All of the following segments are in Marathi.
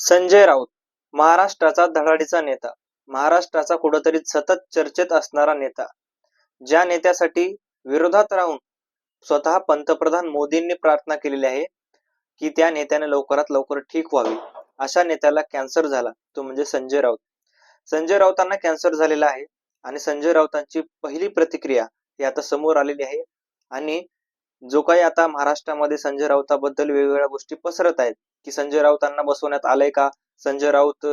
संजय राऊत महाराष्ट्राचा धडाडीचा नेता महाराष्ट्राचा कुठंतरी सतत चर्चेत असणारा नेता ज्या नेत्यासाठी विरोधात राहून स्वतः पंतप्रधान मोदींनी प्रार्थना केलेली आहे की त्या नेत्याने लवकरात लवकर ठीक व्हावी. अशा नेत्याला कॅन्सर झाला तो म्हणजे संजय राऊत. संजय राऊतांना कॅन्सर झालेला आहे आणि संजय राऊतांची पहिली प्रतिक्रिया ही आता समोर आलेली आहे. आणि जो काही आता महाराष्ट्रामध्ये संजय राऊताबद्दल वेगवेगळ्या गोष्टी पसरत आहेत की संजय राऊतांना बसवण्यात आलंय का? संजय राऊत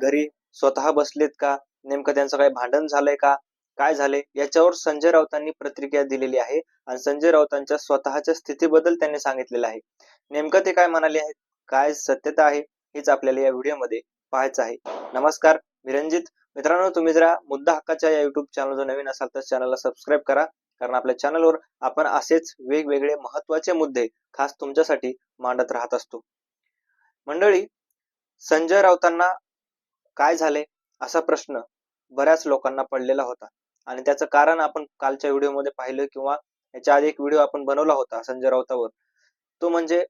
घरी स्वतः बसलेत का? नेमकं त्यांचं काही भांडण झालंय का? काय झाले याच्यावर संजय राऊतांनी प्रतिक्रिया दिलेली आहे आणि संजय राऊतांच्या स्वतःच्या स्थितीबद्दल त्यांनी सांगितलेलं आहे. नेमकं ते काय म्हणाले आहेत? काय सत्यता आहे? हेच आपल्याला या व्हिडिओमध्ये पाहायचं आहे. नमस्कार मी रंजित मित्रांनो तुम्ही जरा मुद्दा हक्काच्या या युट्यूब चॅनल जर नवीन असाल तर चॅनलला सबस्क्राईब करा. कारण आपल्या चॅनलवर आपण असेच वेगवेगळे महत्त्वाचे मुद्दे खास तुमच्यासाठी मांडत राहत असतो. मंडळी संजय राऊतांना काय झाले असा प्रश्न बऱ्याच लोकांना पडलेला होता. आणि त्याचं कारण आपण कालच्या व्हिडिओमध्ये पाहिलं किंवा याच्या आधी एक व्हिडिओ आपण बनवला होता संजय राऊतावर. तो म्हणजे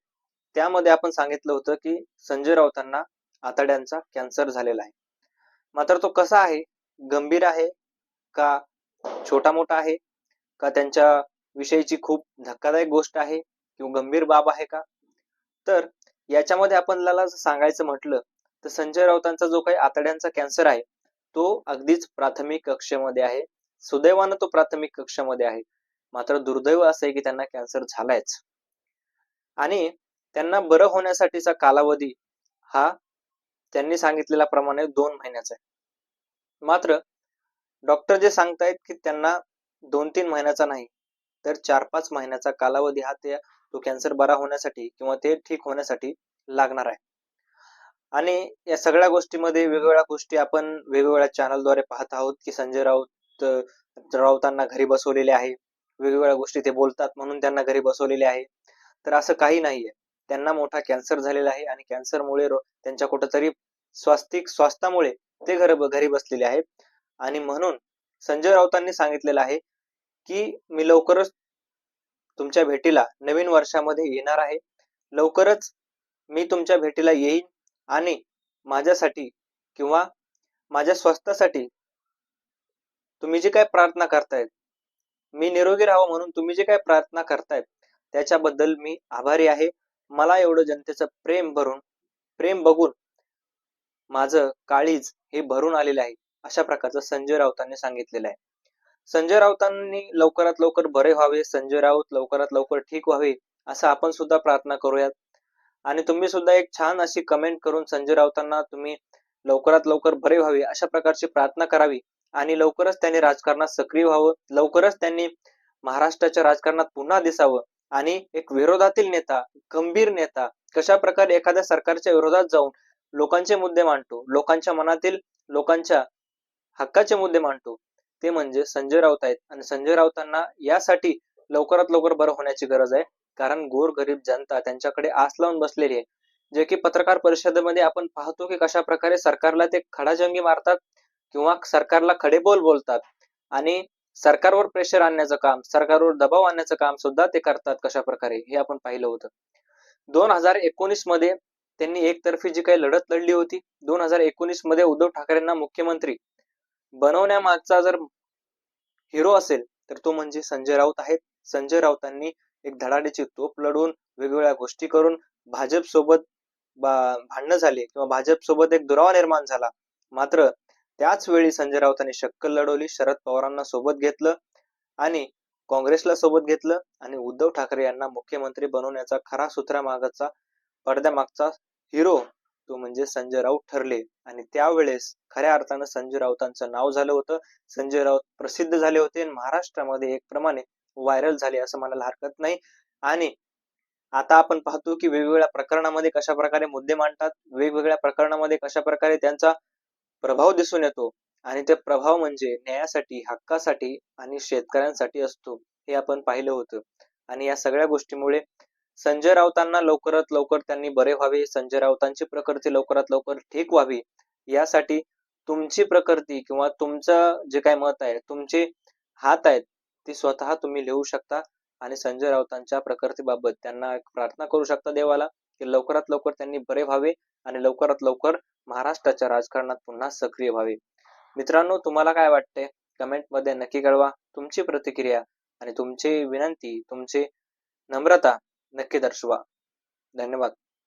त्यामध्ये आपण सांगितलं होतं की संजय राऊतांना आतड्यांचा कॅन्सर झालेला आहे. मात्र तो कसा आहे? गंभीर आहे का? छोटा मोठा आहे? का त्यांच्या विषयीची खूप धक्कादायक गोष्ट आहे किंवा गंभीर बाब आहे का? तर याच्यामध्ये आपल्याला सांगायचं म्हटलं तर संजय राऊतांचा जो काही आतड्यांचा कॅन्सर आहे तो अगदीच प्राथमिक कक्षेमध्ये आहे. सुदैवानं तो प्राथमिक कक्षामध्ये आहे. मात्र दुर्दैव असं आहे की त्यांना कॅन्सर झालायच. आणि त्यांना बरं होण्यासाठीचा कालावधी हा त्यांनी सांगितलेल्या प्रमाणे दोन महिन्याचा आहे. मात्र डॉक्टर जे सांगतायत की त्यांना दोन तीन महिन्याचा नाही तर चार पाच महिन्याचा कालावधी हा ते तो कॅन्सर बरा होण्यासाठी किंवा ते ठीक होण्यासाठी लागणार आहे. आणि या सगळ्या गोष्टीमध्ये वेगवेगळ्या गोष्टी आपण वेगवेगळ्या चॅनलद्वारे पाहत आहोत की संजय राऊत राऊतांना घरी बसवलेले आहे. वेगवेगळ्या गोष्टी ते बोलतात म्हणून त्यांना घरी बसवलेले आहे. तर असं काही नाहीये. त्यांना मोठा कॅन्सर झालेला आहे आणि कॅन्सरमुळे त्यांच्या कुठंतरी स्वास्तिक स्वास्थामुळे ते घर घरी बसलेले आहेत आणि म्हणून संजय राऊतांनी सांगितलेलं आहे की मी लवकरच तुमच्या भेटीला नवीन वर्षामध्ये येणार आहे. लवकरच मी तुमच्या भेटीला येईन आणि माझ्यासाठी किंवा माझ्या स्वास्थ्यासाठी तुम्ही जे काय प्रार्थना करतायत मी निरोगी राहावं म्हणून तुम्ही जे काय प्रार्थना करतायत त्याच्याबद्दल मी आभारी आहे. मला एवढं जनतेचं प्रेम भरून प्रेम बघून माझं काळीज हे भरून आलेलं आहे. अशा प्रकारचं संजय राऊतांनी सांगितलेलं आहे. संजय राऊतांनी लवकरात लवकर बरे व्हावे संजय राऊत लवकरात लवकर ठीक व्हावे असं आपण सुद्धा प्रार्थना करूयात. आणि तुम्ही सुद्धा एक छान अशी कमेंट करून संजय राऊतांना तुम्ही लवकरात लवकर बरे व्हावे अशा प्रकारची प्रार्थना करावी. आणि लवकरच त्यांनी राजकारणात सक्रिय व्हावं लवकरच त्यांनी महाराष्ट्राच्या राजकारणात पुन्हा दिसावं. आणि एक विरोधातील नेता गंभीर नेता कशा प्रकारे एखाद्या सरकारच्या विरोधात जाऊन लोकांचे मुद्दे मांडतो लोकांच्या मनातील लोकांच्या हक्काचे मुद्दे मांडतो ते म्हणजे संजय राऊत आहेत. आणि संजय राऊतांना यासाठी लवकरात लवकर बरं होण्याची गरज आहे. कारण गोरगरीब जनता त्यांच्याकडे आस लावून बसलेली आहे. जे की पत्रकार परिषदेमध्ये आपण पाहतो की कशा प्रकारे सरकारला ते खडाजंगी मारतात किंवा सरकारला खडे बोल बोलतात. आणि सरकारवर प्रेशर आणण्याचं काम सरकारवर दबाव आणण्याचं काम सुद्धा ते करतात कशा प्रकारे हे आपण पाहिलं होतं. दोन हजार एकोणीसमध्ये त्यांनी एकतर्फी जी काही लढत लढली होती दोन हजार एकोणीसमध्ये उद्धव ठाकरेंना मुख्यमंत्री बनवण्यामागचा जर हिरो असेल तर तो म्हणजे संजय राऊत आहेत. संजय राऊतांनी एक धडाडीची तोप लढवून वेगवेगळ्या गोष्टी करून भाजप सोबत भांडणं झाली किंवा भाजप सोबत एक दुरावा निर्माण झाला. मात्र त्याच वेळी संजय राऊतांनी शक्कल लढवली शरद पवारांना सोबत घेतलं आणि काँग्रेसला सोबत घेतलं आणि उद्धव ठाकरे यांना मुख्यमंत्री बनवण्याचा खरा सूत्रा मागचा पडद्यामागचा हिरो तो म्हणजे संजय राऊत ठरले. आणि त्यावेळेस खऱ्या अर्थानं संजय राऊतांचं नाव झालं होतं. संजय राऊत प्रसिद्ध झाले होते आणि महाराष्ट्रामध्ये एक प्रमाणे व्हायरल झाले असं म्हणायला हरकत नाही. आणि आता आपण पाहतो की वेगवेगळ्या प्रकरणामध्ये कशा प्रकारे मुद्दे मांडतात वेगवेगळ्या प्रकरणामध्ये कशा प्रकारे त्यांचा प्रभाव दिसून येतो. आणि ते प्रभाव म्हणजे न्यायासाठी हक्कासाठी आणि शेतकऱ्यांसाठी असतो हे आपण पाहिलं होतं. आणि या सगळ्या गोष्टीमुळे संजय राऊतांना लवकरात लवकर त्यांनी बरे व्हावे संजय राऊतांची प्रकृती लवकरात लवकर ठीक व्हावी यासाठी तुमची प्रकृती किंवा तुमचं जे काय मत आहे तुमचे हात आहेत ते स्वतः तुम्ही लिहू शकता आणि संजय राऊतांच्या प्रकृतीबाबत त्यांना एक प्रार्थना करू शकता देवाला की लवकरात लवकर त्यांनी बरे व्हावे आणि लवकरात लवकर महाराष्ट्राच्या राजकारणात पुन्हा सक्रिय व्हावे. मित्रांनो तुम्हाला काय वाटते कमेंटमध्ये नक्की कळवा. तुमची प्रतिक्रिया आणि तुमची विनंती तुमची नम्रता नक्की दर्शवा. धन्यवाद.